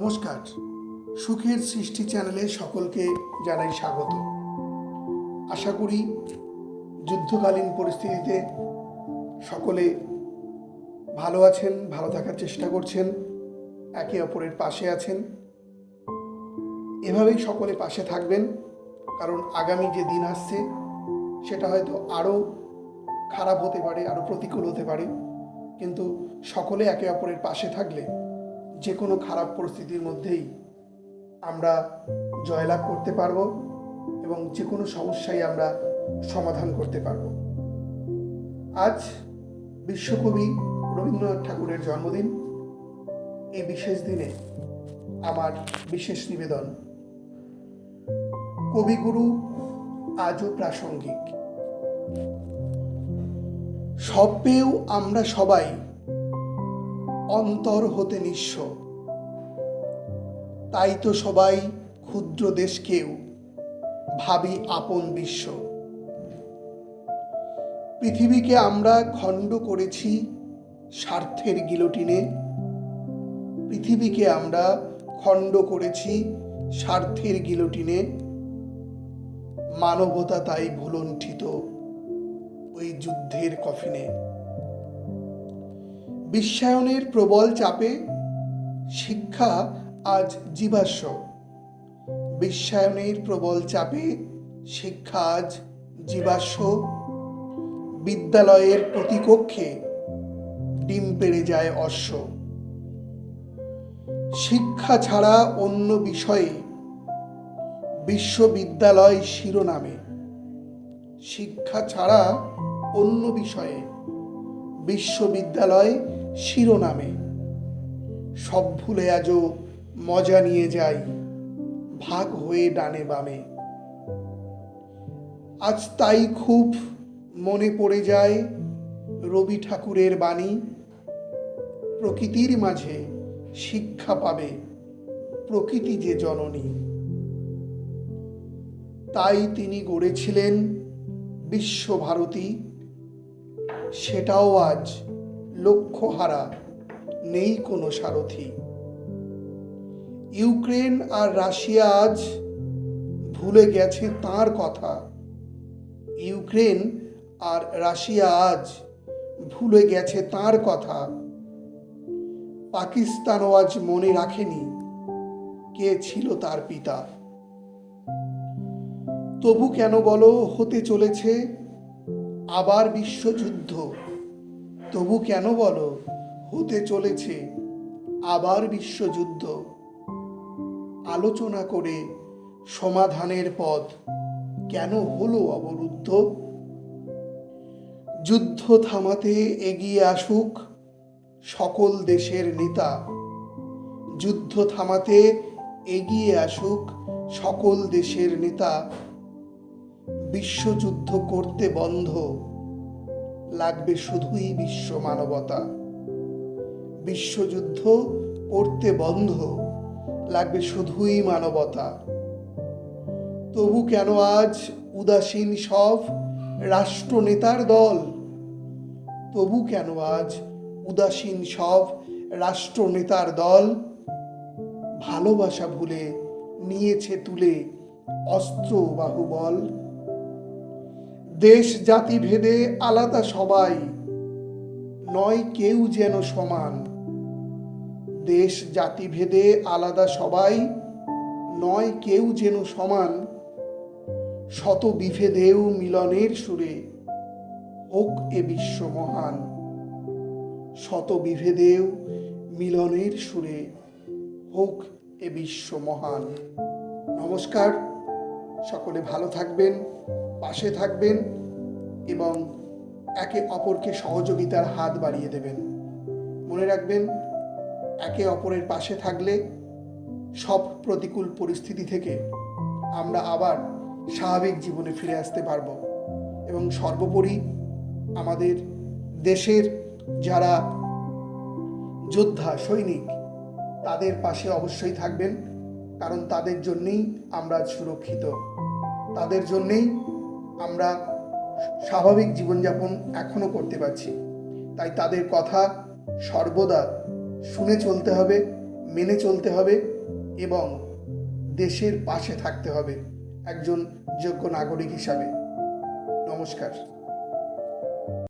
নমস্কার। সুখের সৃষ্টি চ্যানেলে সকলকে জানাই স্বাগত। আশা করি যুদ্ধকালীন পরিস্থিতিতে সকলে ভালো আছেন, ভালো থাকার চেষ্টা করছেন, একে অপরের পাশে আছেন। এভাবেই সকলে পাশে থাকবেন, কারণ আগামী যে দিন আসছে, সেটা হয়তো আরও খারাপ হতে পারে, আরও প্রতিকূল হতে পারে। কিন্তু সকলে একে অপরের পাশে থাকলে যে কোনো খারাপ পরিস্থিতির মধ্যেই আমরা জয়লাভ করতে পারব এবং যে কোনো সমস্যাই আমরা সমাধান করতে পারব। আজ বিশ্বকবি রবীন্দ্রনাথ ঠাকুরের জন্মদিন। এই বিশেষ দিনে আমার বিশেষ নিবেদন। কবিগুরু আজও প্রাসঙ্গিক। সব পেয়েও আমরা সবাই অন্তর হতে নিঃস্ব। তাই তো সবাই ক্ষুদ্র দেশকেও ভাবি আপন বিশ্ব। পৃথিবীকে আমরা খণ্ড করেছি স্বার্থের গিলোটিনে। পৃথিবীকে আমরা খণ্ড করেছি স্বার্থের গিলোটিনে। মানবতা তাই ভুলণ্ঠিত ওই যুদ্ধের কফিনে। বিশ্বায়নের প্রবল চাপে শিক্ষা আজ জীবাশ্ম। বিশ্বায়নের প্রবল চাপে শিক্ষা আজ জীবাশ্ম। বিদ্যালয়ের প্রতিকক্ষে ডিম পেড়ে যায় অশ্ব। শিক্ষা ছাড়া অন্য বিষয়ে বিশ্ববিদ্যালয় শিরোনামে। শিক্ষা ছাড়া অন্য বিষয়ে বিশ্ববিদ্যালয় শিরোনামে। সব ভুলে আজও মজা নিয়ে যাই, ভাগ হয়ে ডানে বামে। আজ তাই খুব মনে পড়ে যায় রবি ঠাকুরের বাণী, প্রকৃতির মাঝে শিক্ষা পাবে প্রকৃতি যে জননী। তাই তিনি গড়েছিলেন বিশ্বভারতী, সেটাও আজ লক্ষ্যহারা নেই কোনো সারথি। ইউক্রেন আর রাশিয়া আজ ভুলে গেছে তার কথা। ইউক্রেন আর রাশিয়া আজ ভুলে গেছে তার কথা। পাকিস্তানও আজ মনে রাখেনি কে ছিল তার পিতা। তবু কেন বলো হতে চলেছে আবার বিশ্বযুদ্ধ। তবু কেন বলো, হতে চলেছে আবার বিশ্বযুদ্ধ। আলোচনা করে সমাধানের পথ কেন হলো অবরুদ্ধ? যুদ্ধ থামাতে এগিয়ে আসুক সকল দেশের নেতা। যুদ্ধ থামাতে এগিয়ে আসুক সকল দেশের নেতা। বিশ্বযুদ্ধ করতে বন্ধ লাগবে শুধুই বিশ্ব মানবতা। বিশ্বযুদ্ধ করতে বন্ধ, লাগবে শুধুই মানবতা। তবু কেন আজ উদাসীন সব রাষ্ট্রনেতার দল? তবু কেন আজ উদাসীন সব রাষ্ট্রনেতার দল? ভালোবাসা ভুলে, নিয়েছে তুলে অস্ত্র বাহুবল। দেশ, জাতি ভেদে আলাদা সবাই। নয় কেউ যেন সমান। দেশ, জাতি ভেদে আলাদা সবাই, নয় কেউ যেন সমান। শত বিভেদেও মিলনের সুরে হোক এ বিশ্ব মহান। শত বিভেদেও মিলনের সুরে হোক এ বিশ্ব মহান। নমস্কার, সকলে ভালো থাকবেন। পাশে থাকবেন এবং একে অপরকে সহযোগিতার হাত বাড়িয়ে দেবেন। মনে রাখবেন, একে অপরের পাশে থাকলে সব প্রতিকূল পরিস্থিতি থেকে আমরা আবার স্বাভাবিক জীবনে ফিরে আসতে পারব এবং সর্বোপরি আমাদের দেশের যারা যোদ্ধা, সৈনিক, তাদের পাশে অবশ্যই থাকবেন, কারণ তাদের জন্যেই আমরা সুরক্ষিত। তাদের জন্যেই আমরা স্বাভাবিক জীবনযাপন এখনও করতে পারছি। তাই তাদের কথা সর্বদা শুনে চলতে হবে, মেনে চলতে হবে এবং দেশের পাশে থাকতে হবে একজন যোগ্য নাগরিক হিসাবে। নমস্কার।